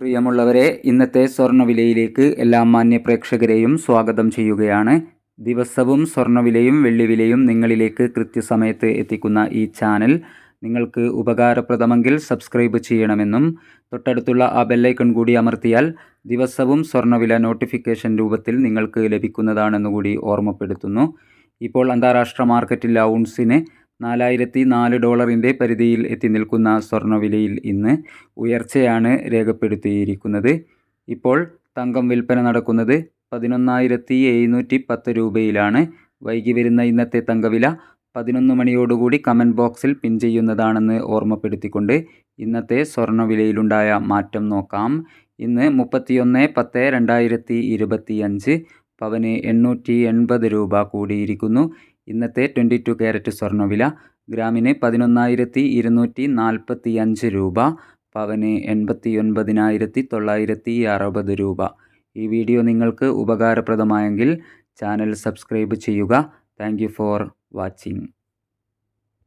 പ്രിയമുള്ളവരെ ഇന്നത്തെ സ്വർണവിലയിലേക്ക് എല്ലാ മാന്യ പ്രേക്ഷകരെയും സ്വാഗതം ചെയ്യുകയാണ്. ദിവസവും സ്വർണവിലയും വെള്ളിവിലയും നിങ്ങളിലേക്ക് കൃത്യസമയത്ത് എത്തിക്കുന്ന ഈ ചാനൽ. നിങ്ങൾക്ക് ഉപകാരപ്രദമെങ്കിൽ സബ്സ്ക്രൈബ് ചെയ്യണമെന്നും തൊട്ടടുത്തുള്ള ആ ബെല്ലൈക്കൺ കൂടി അമർത്തിയാൽ ദിവസവും സ്വർണവില നോട്ടിഫിക്കേഷൻ രൂപത്തിൽ നിങ്ങൾക്ക് ലഭിക്കുന്നതാണെന്നുകൂടി ഓർമ്മപ്പെടുത്തുന്നു. ഇപ്പോൾ അന്താരാഷ്ട്ര മാർക്കറ്റിൽ ഔൺസിന് നാലായിരത്തി നാല് ഡോളറിന്റെ പരിധിയിൽ എത്തി നിൽക്കുന്ന സ്വർണവിലയിൽ ഇന്ന് ഉയർച്ചയാണ് രേഖപ്പെടുത്തിയിരിക്കുന്നത്. ഇപ്പോൾ തങ്കം വിൽപ്പന നടക്കുന്നത് പതിനൊന്നായിരത്തി എഴുന്നൂറ്റി പത്ത് രൂപയിലാണ്. വൈകി വരുന്ന ഇന്നത്തെ തങ്കവില പതിനൊന്ന് മണിയോടുകൂടി കമന്റ് ബോക്സിൽ പിൻ ചെയ്യുന്നതാണെന്ന് ഓർമ്മപ്പെടുത്തിക്കൊണ്ട് ഇന്നത്തെ സ്വർണവിലയിലുണ്ടായ മാറ്റം നോക്കാം. ഇന്ന് മുപ്പത്തിയൊന്ന് പത്ത് രണ്ടായിരത്തി ഇരുപത്തിയഞ്ച് പവന് എണ്ണൂറ്റി എൺപത് രൂപ കൂടിയിരിക്കുന്നു. ഇന്നത്തെ ട്വന്റി ടു ക്യാരറ്റ് സ്വർണവില ഗ്രാമിന് പതിനൊന്നായിരത്തി ഇരുന്നൂറ്റി നാൽപ്പത്തി അഞ്ച് രൂപ പവന് എൺപത്തി ഒൻപതിനായിരത്തി തൊള്ളായിരത്തി അറുപത് രൂപ. ഈ വീഡിയോ നിങ്ങൾക്ക് ഉപകാരപ്രദമായെങ്കിൽ ചാനൽ സബ്സ്ക്രൈബ് ചെയ്യുക. Thank for watching.